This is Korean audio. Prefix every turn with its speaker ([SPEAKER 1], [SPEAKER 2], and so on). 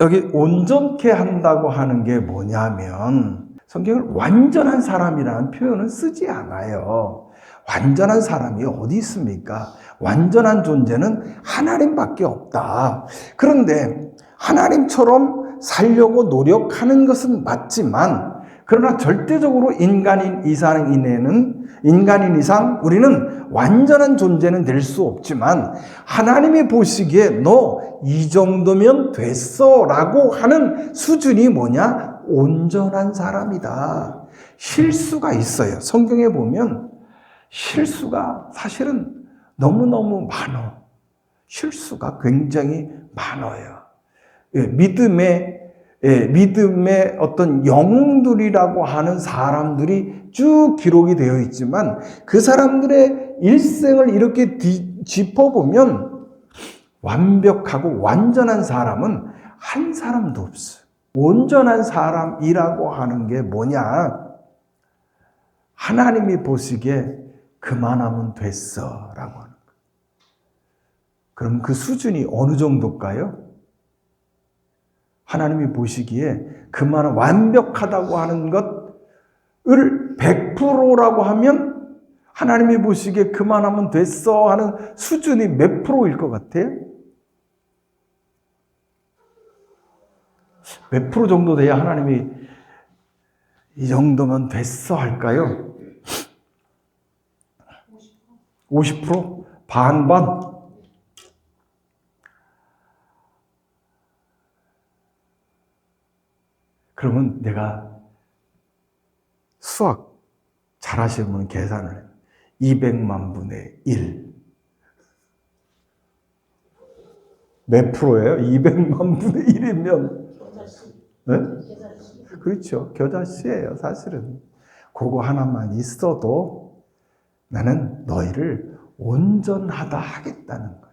[SPEAKER 1] 여기 온전케 한다고 하는 게 뭐냐면 성경을 완전한 사람이라는 표현을 쓰지 않아요. 완전한 사람이 어디 있습니까? 완전한 존재는 하나님밖에 없다. 그런데 하나님처럼 살려고 노력하는 것은 맞지만 그러나 절대적으로 인간인 이상 이내는 인간인 이상 우리는 완전한 존재는 될 수 없지만 하나님이 보시기에 너 이 정도면 됐어라고 하는 수준이 뭐냐? 온전한 사람이다. 실수가 있어요. 성경에 보면 실수가 사실은 너무너무 많어. 실수가 굉장히 많아요. 예, 믿음의 예, 믿음의 어떤 영웅들이라고 하는 사람들이 쭉 기록이 되어 있지만 그 사람들의 일생을 이렇게 뒤, 짚어보면 완벽하고 완전한 사람은 한 사람도 없어요. 온전한 사람이라고 하는 게 뭐냐? 하나님이 보시기에 그만하면 됐어 라고 하는 거예요. 그럼 그 수준이 어느 정도일까요? 하나님이 보시기에 그만한 완벽하다고 하는 것을 100%라고 하면 하나님이 보시기에 그만하면 됐어 하는 수준이 몇 프로일 것 같아요? 몇 프로 정도 돼야 하나님이 이 정도면 됐어 할까요? 50%? 반반? 그러면 내가 수학 잘하시면 계산을 해요. 200만 분의 1. 몇 프로예요? 200만 분의 1이면. 네? 그렇죠. 겨자씨예요, 사실은. 그거 하나만 있어도 나는 너희를 온전하다 하겠다는 거예요.